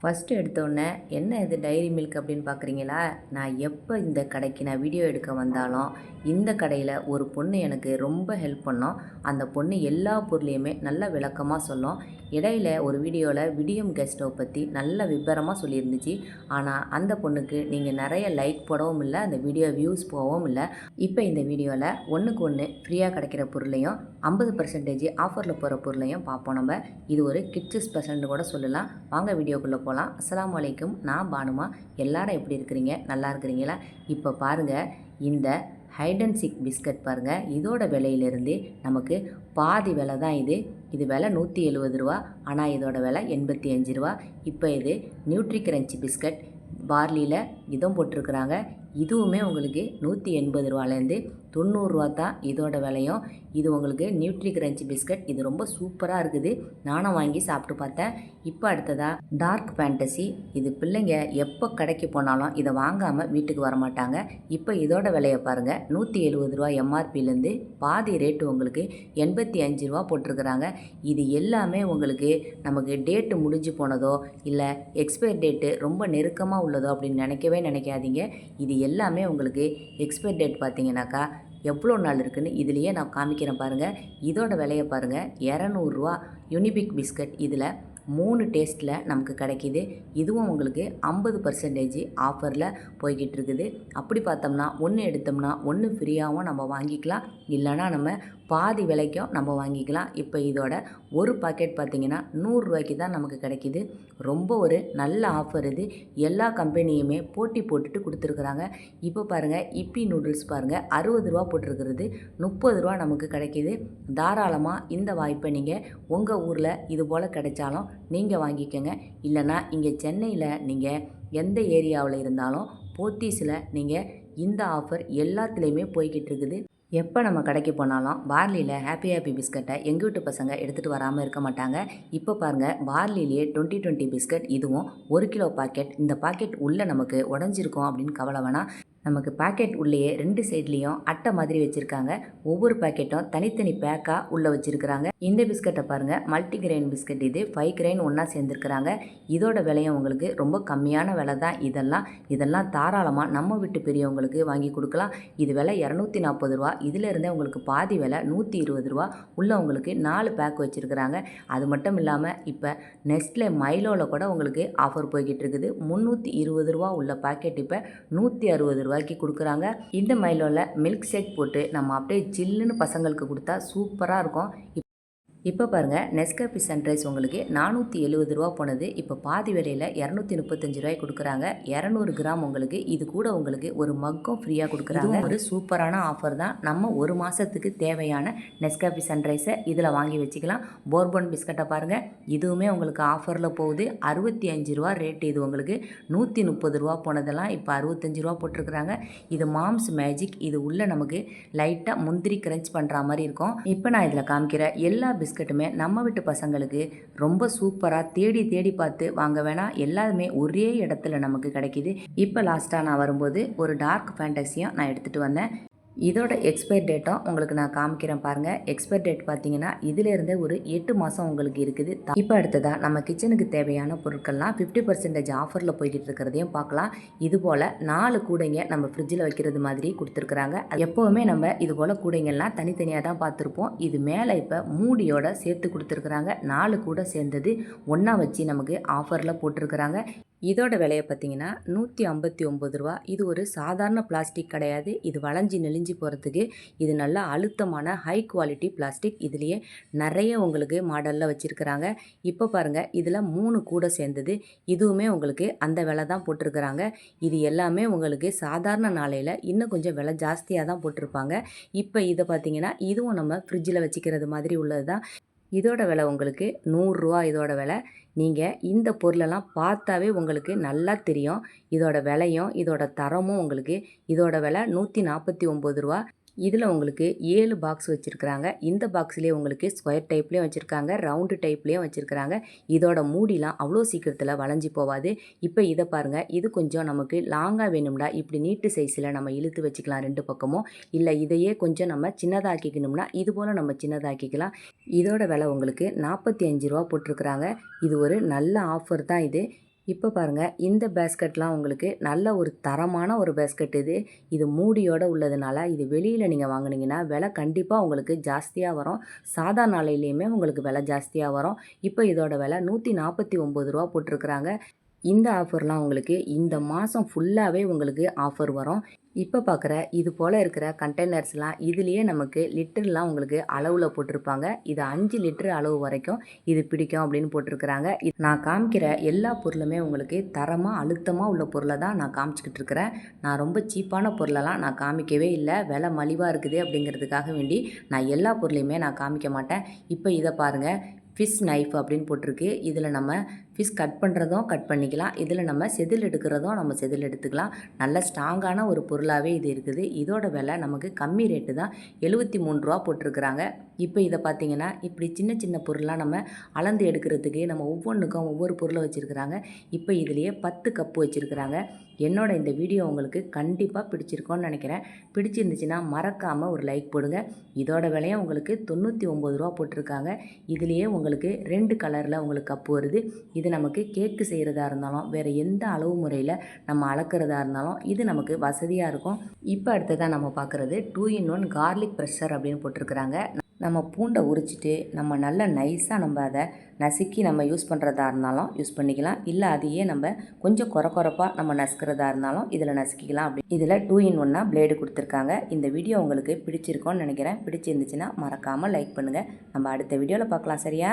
First எடுத்தோடனே என்ன இது டைரி மில்க் அப்படின்னு பார்க்குறீங்களா? நான் எப்போ இந்த கடைக்கு நான் வீடியோ எடுக்க வந்தாலும் இந்த கடையில் ஒரு பொண்ணு எனக்கு ரொம்ப ஹெல்ப் பண்ணோம். அந்த பொண்ணு எல்லா பொருளையுமே நல்ல விளக்கமாக சொல்லும். இடையில ஒரு வீடியோவில் விடியம் கெஸ்ட்டை பற்றி நல்ல விபரமாக சொல்லியிருந்துச்சு. ஆனால் அந்த பொண்ணுக்கு நீங்கள் நிறைய லைக் போடவும் இல்லை அந்த வீடியோ வியூஸ் போகவும் இல்லை. இப்போ இந்த வீடியோவில் ஒன்றுக்கு ஒன்று ஃப்ரீயாக கிடைக்கிற பொருளையும் ஐம்பது பர்சன்டேஜ் ஆஃபரில் போகிற பொருளையும் பார்ப்போம் நம்ம. இது ஒரு கிட்ஸு ஸ்பெஷல்னு கூட சொல்லலாம். வாங்க வீடியோக்குள்ளே போகலாம். அஸ்லாம் வலைக்கும் நான் பானுமா. எல்லாரும் எப்படி இருக்கிறீங்க? நல்லா இருக்கிறீங்களா? இப்போ பாருங்கள் இந்த ஹைட் அண்ட் சிக் பிஸ்கட் பாருங்கள் இதோட விலையிலிருந்து நமக்கு பாதி விலை தான் இது. இது விலை நூற்றி எழுபது ரூபா. ஆனால் இதோட விலை எண்பத்தி அஞ்சு ரூபா. இப்போ இது நியூட்ரி கிரன்ச்சி பிஸ்கட் பார்லியில் இதம் போட்டிருக்கிறாங்க. இதுவுமே உங்களுக்கு நூற்றி எண்பது ரூபாலேருந்து தொண்ணூறுரூவா தான் இதோட விலையும். இது உங்களுக்கு நியூட்ரி கிரன்ச்சி பிஸ்கட் இது ரொம்ப சூப்பராக இருக்குது. நானும் வாங்கி சாப்பிட்டு பார்த்தேன். இப்போ அடுத்ததாக டார்க் ஃபேண்டசி இது பிள்ளைங்க எப்போ கடைக்கு போனாலும் இதை வாங்காமல் வீட்டுக்கு வர மாட்டாங்க இப்போ இதோட விலையை பாருங்கள் நூற்றி எழுபது ரூபா எம்ஆர்பிலேருந்து பாதி ரேட்டு உங்களுக்கு எண்பத்தி அஞ்சு ரூபா போட்டிருக்கிறாங்க. இது எல்லாமே உங்களுக்கு நமக்கு டேட்டு முடிஞ்சு போனதோ இல்லை எக்ஸ்பயர் டேட்டு ரொம்ப நெருக்கமாக உள்ளதோ அப்படின்னு நினைக்கவே நினைக்காதீங்க. இது எல்லாமே உங்களுக்கு எக்ஸ்பயர் டேட் பார்த்தீங்கன்னாக்கா எவ்வளோ நாள் இருக்குன்னு இதுலேயே நான் காமிக்கிறேன் பாருங்கள் இதோட விலையை பாருங்கள் இரநூறுவா யூனிபிக் பிஸ்கட் இதில் மூணு டேஸ்ட்டில் நமக்கு கிடைக்கிது. இதுவும் உங்களுக்கு ஐம்பது பர்சன்டேஜ் ஆஃபரில் போய்கிட்டு இருக்குது. அப்படி பார்த்தோம்னா ஒன்று எடுத்தோம்னா ஒன்று ஃப்ரீயாகவும் நம்ம வாங்கிக்கலாம். இல்லைனா நம்ம பாதி விலைக்கும் நம்ம வாங்கிக்கலாம். இப்போ இதோட ஒரு பாக்கெட் பார்த்திங்கன்னா நூறுரூவாய்க்கு தான் நமக்கு கிடைக்கிது. ரொம்ப ஒரு நல்ல ஆஃபர் இது. எல்லா கம்பெனியுமே போட்டி போட்டுட்டு கொடுத்துருக்குறாங்க. இப்போ பாருங்கள் இப்பி நூடுல்ஸ் பாருங்கள் அறுபது ரூபா போட்டிருக்கிறது. முப்பது ரூபா நமக்கு கிடைக்கிது. தாராளமாக இந்த வாய்ப்பை நீங்கள் உங்கள் ஊரில் இது போல் கிடைச்சாலும் நீங்கள் வாங்கிக்கோங்க. இல்லைனா இங்கே சென்னையில் நீங்கள் எந்த ஏரியாவில் இருந்தாலும் போத்தீஸில் நீங்கள் இந்த ஆஃபர் எல்லாத்துலேயுமே போய்கிட்டு இருக்குது. எப்போ நம்ம கடைக்கு போனாலும் பார்லியில் ஹாப்பி ஹாப்பி பிஸ்கட்டை எங்கள் வீட்டு பசங்க எடுத்துகிட்டு வராமல் இருக்க மாட்டாங்க. இப்போ பாருங்கள் பார்லிலேயே டுவெண்ட்டி டுவெண்ட்டி பிஸ்கட் இதுவும் ஒரு கிலோ பாக்கெட் இந்த பாக்கெட் உள்ளே நமக்கு உடஞ்சிருக்கும் அப்படின்னு கவலை வேணாம். நமக்கு பாக்கெட் உள்ளேயே ரெண்டு சைட்லேயும் அட்டை மாதிரி வச்சுருக்காங்க. ஒவ்வொரு பாக்கெட்டும் தனித்தனி பேக்காக உள்ளே வச்சுருக்கிறாங்க. இந்த பிஸ்கட்டை பாருங்கள் மல்டி கிரெயின் பிஸ்கட் இது. ஃபைவ் கிரெயின் ஒன்றா சேர்ந்துருக்குறாங்க. இதோட விலையும் உங்களுக்கு ரொம்ப கம்மியான விலை தான் இதெல்லாம். இதெல்லாம் தாராளமாக நம்ம வீட்டு பெரியவங்களுக்கு வாங்கி கொடுக்கலாம். இது விலை இரநூத்தி நாற்பது ரூபா. இதிலிருந்தே உங்களுக்கு பாதி விலை நூற்றி இருபது ரூபா. உள்ளே உங்களுக்கு நாலு பேக் வச்சுருக்குறாங்க. அது மட்டும் இல்லாமல் இப்போ நெஸ்ட்லே மைலோவில் கூட உங்களுக்கு ஆஃபர் போய்கிட்டு இருக்குது. முந்நூற்றி இருபது ரூபா உள்ள பாக்கெட் இப்போ நூற்றி அறுபது ரூபா ரூபாய்க்கு கொடுக்குறாங்க. இந்த மைலோவில் மில்க் ஷேக் போட்டு நம்ம அப்படியே ஜில்லுன்னு பசங்களுக்கு கொடுத்தா சூப்பராக இருக்கும். இப்போ பாருங்கள் நெஸ்கபி சன்ரைஸ் உங்களுக்கு நானூற்றி எழுபது ரூபா போனது. இப்போ பாதி விலையில் இரநூத்தி முப்பத்தஞ்சு ரூபாய் கொடுக்குறாங்க. இரநூறு கிராம் உங்களுக்கு இது கூட உங்களுக்கு ஒரு மக்கும் ஃப்ரீயாக கொடுக்குறாங்க. ஒரு சூப்பரான ஆஃபர் தான். நம்ம ஒரு மாதத்துக்கு தேவையான நெஸ்கபி சன்ரைஸை இதில் வாங்கி வச்சுக்கலாம். போர்பன் பிஸ்கட்டை பாருங்கள் இதுவுமே உங்களுக்கு ஆஃபரில் போகுது. அறுபத்தி அஞ்சு ரூபா ரேட்டு இது உங்களுக்கு. நூற்றி முப்பது ரூபா போனதெல்லாம் இப்போ அறுபத்தஞ்சு ரூபா போட்டிருக்கிறாங்க. இது மாம்ஸ் மேஜிக் இது உள்ளே நமக்கு லைட்டாக முந்திரி கிரன்ச் பண்ணுற மாதிரி இருக்கும். இப்போ நான் இதில் காமிக்கிற எல்லா பிஸ்கட் பிஸ்கட்டுமே நம்ம வீட்டு பசங்களுக்கு ரொம்ப சூப்பராக தேடி தேடி பார்த்து வாங்க வேணாம் எல்லாருமே ஒரே இடத்துல நமக்கு கிடைக்கிது. இப்போ லாஸ்ட்டாக நான் வரும்போது ஒரு டார்க் ஃபேண்டஸியும் நான் எடுத்துகிட்டு வந்தேன். இதோட எக்ஸ்பயர் டேட்டும் உங்களுக்கு நான் காமிக்கிறேன் பாருங்கள் எக்ஸ்பயர் டேட் பார்த்தீங்கன்னா இதிலேருந்தே ஒரு எட்டு மாதம் உங்களுக்கு இருக்குது. இப்போ அடுத்ததாக நம்ம கிச்சனுக்கு தேவையான பொருட்கள்லாம் ஃபிஃப்டி பர்சன்டேஜ் ஆஃபரில் போய்கிட்டு இருக்கிறதையும் பார்க்கலாம். இது போல் நாலு கூடைங்க நம்ம ஃப்ரிட்ஜில் வைக்கிறது மாதிரி கொடுத்துருக்குறாங்க. எப்போவுமே நம்ம இது போல் கூடைங்கள்லாம் தனித்தனியாக தான் பார்த்துருப்போம். இது மேலே இப்போ மூடியோட சேர்த்து கொடுத்துருக்குறாங்க. நாலு கூடை சேர்ந்தது ஒன்றா வச்சு நமக்கு ஆஃபரில் போட்டிருக்கிறாங்க. இதோட விலையை பார்த்தீங்கன்னா நூற்றி ஐம்பத்தி ஒம்பது ரூபா. இது ஒரு சாதாரண பிளாஸ்டிக் கிடையாது. இது வளைஞ்சி நெளிஞ்சு போகிறதுக்கு இது நல்ல அழுத்தமான ஹை குவாலிட்டி பிளாஸ்டிக் இதுலேயே நிறைய உங்களுக்கு மாடலில் வச்சுருக்கிறாங்க. இப்போ பாருங்கள் இதில் மூணு கூட சேர்ந்தது. இதுவுமே உங்களுக்கு அந்த விலை தான் போட்டிருக்கிறாங்க. இது எல்லாமே உங்களுக்கு சாதாரண நாளையில் இன்னும் கொஞ்சம் விலை ஜாஸ்தியாக தான் போட்டிருப்பாங்க. இப்போ இதை பார்த்தீங்கன்னா இதுவும் நம்ம ஃப்ரிட்ஜில் வச்சுக்கிறது மாதிரி உள்ளது தான் இதோட விலை உங்களுக்கு நூறுரூவா இதோட விலை. நீங்கள் இந்த பொருளெல்லாம் பார்த்தாவே உங்களுக்கு நல்லா தெரியும். இதோட விலையும் இதோட தரமும் உங்களுக்கு இதோட விலை நூற்றி நாற்பத்தி ஒம்பது ரூபா. இதில் உங்களுக்கு ஏழு பாக்ஸ் வச்சுருக்குறாங்க. இந்த பாக்ஸ்லேயே உங்களுக்கு ஸ்கொயர் டைப்லேயும் வச்சுருக்காங்க ரவுண்டு டைப்லேயும் வச்சுருக்குறாங்க. இதோட மூடிலாம் அவ்வளோ சீக்கிரத்தில் வளைஞ்சி போகாது. இப்போ இதை பாருங்கள் இது கொஞ்சம் நமக்கு லாங்காக வேணும்னா இப்படி நீட்டு சைஸில் நம்ம இழுத்து வச்சுக்கலாம் ரெண்டு பக்கமும். இல்லை இதையே கொஞ்சம் நம்ம சின்னதாக்கிக்கணும்னா இது போல் நம்ம சின்னதாக்கிக்கலாம். இதோட விலை உங்களுக்கு நாற்பத்தி அஞ்சு ரூபா போட்டிருக்குறாங்க. இது ஒரு நல்ல ஆஃபர் தான் இது. இப்போ பாருங்கள் இந்த பேஸ்கெட்லாம் உங்களுக்கு நல்ல ஒரு தரமான ஒரு பேஸ்கெட் இது. இது மூடியோடு உள்ளதுனால இது வெளியில் நீங்கள் வாங்குனீங்கன்னா விலை கண்டிப்பாக உங்களுக்கு ஜாஸ்தியாக வரும். சாதா நாளையிலையுமே உங்களுக்கு விலை ஜாஸ்தியாக வரும். இப்போ இதோட விலை நூற்றி நாற்பத்தி ஒம்பது ரூபா போட்டிருக்கிறாங்க. இந்த ஆஃபர்லாம் உங்களுக்கு இந்த மாதம் ஃபுல்லாகவே உங்களுக்கு ஆஃபர் வரும். இப்போ பார்க்குற இது போல் இருக்கிற கண்டெய்னர்ஸ்லாம் இதுலேயே நமக்கு லிட்டர்லாம் உங்களுக்கு அளவில் போட்டிருப்பாங்க. இது அஞ்சு லிட்டர் அளவு வரைக்கும் இது பிடிக்கும் அப்படின்னு போட்டிருக்கிறாங்க. இது- நான் காமிக்கிற எல்லா பொருளுமே உங்களுக்கு தரமாக அழுத்தமாக உள்ள பொருளை தான் நான் காமிச்சிக்கிட்டு இருக்கிறேன். நான் ரொம்ப சீப்பான பொருளெல்லாம் நான் காமிக்கவே இல்லை. விலை மலிவாக இருக்குது அப்படிங்கிறதுக்காக வேண்டி நான் எல்லா பொருளையுமே நான் காமிக்க மாட்டேன். இப்போ இதை பாருங்கள் ஃபிஷ் நைஃப் அப்படின்னு போட்டிருக்கு. இதில் நம்ம ஃபிஷ் கட் பண்ணுறதும் கட் பண்ணிக்கலாம். இதில் நம்ம செதில் எடுக்கிறதும் நம்ம செதில் எடுத்துக்கலாம். நல்ல ஸ்ட்ராங்கான ஒரு பொருளாகவே இது இருக்குது. இதோட விலை நமக்கு கம்மி ரேட்டு தான். எழுபத்தி மூணு ரூபா போட்டிருக்கிறாங்க. இப்போ இதை பார்த்தீங்கன்னா இப்படி சின்ன சின்ன பொருளாக நம்ம அளந்து எடுக்கிறதுக்கு நம்ம ஒவ்வொன்றுக்கும் ஒவ்வொரு பொருளை வச்சுருக்கிறாங்க. இப்போ இதுலேயே பத்து கப்பு வச்சுருக்கிறாங்க. என்னோட இந்த வீடியோ உங்களுக்கு கண்டிப்பாக பிடிச்சிருக்கோன்னு நினைக்கிறேன். பிடிச்சிருந்துச்சுன்னா மறக்காமல் ஒரு லைக் போடுங்க. இதோட விலையும் உங்களுக்கு தொண்ணூற்றி ஒம்பது ரூபா போட்டிருக்காங்க. இதுலேயே உங்களுக்கு ரெண்டு கலரில் உங்களுக்கு கப்பு வருது. இது இது நமக்கு கேக்கு செய்கிறதா இருந்தாலும் வேறு எந்த அளவு முறையில் நம்ம அளக்கிறதா இருந்தாலும் இது நமக்கு வசதியாக இருக்கும். இப்போ அடுத்ததாக நம்ம பார்க்குறது two in one garlic pressure அப்படின்னு போட்டிருக்கிறாங்க. நம்ம பூண்டை உரிச்சிட்டு நம்ம நல்லா நைஸாக நம்ம அதை நசுக்கி நம்ம யூஸ் பண்ணுறதா இருந்தாலும் யூஸ் பண்ணிக்கலாம். இல்லை அதையே நம்ம கொஞ்சம் குறை குறைப்பாக நம்ம நசுக்கிறதா இருந்தாலும் இதில் நசுக்கிக்கலாம் அப்படி. இதில் டூ இன் ஒன்னாக பிளேடு கொடுத்துருக்காங்க. இந்த வீடியோ உங்களுக்கு பிடிச்சிருக்கோன்னு நினைக்கிறேன். பிடிச்சிருந்துச்சுன்னா மறக்காமல் லைக் பண்ணுங்கள் நம்ம அடுத்த வீடியோவில் பார்க்கலாம் சரியா?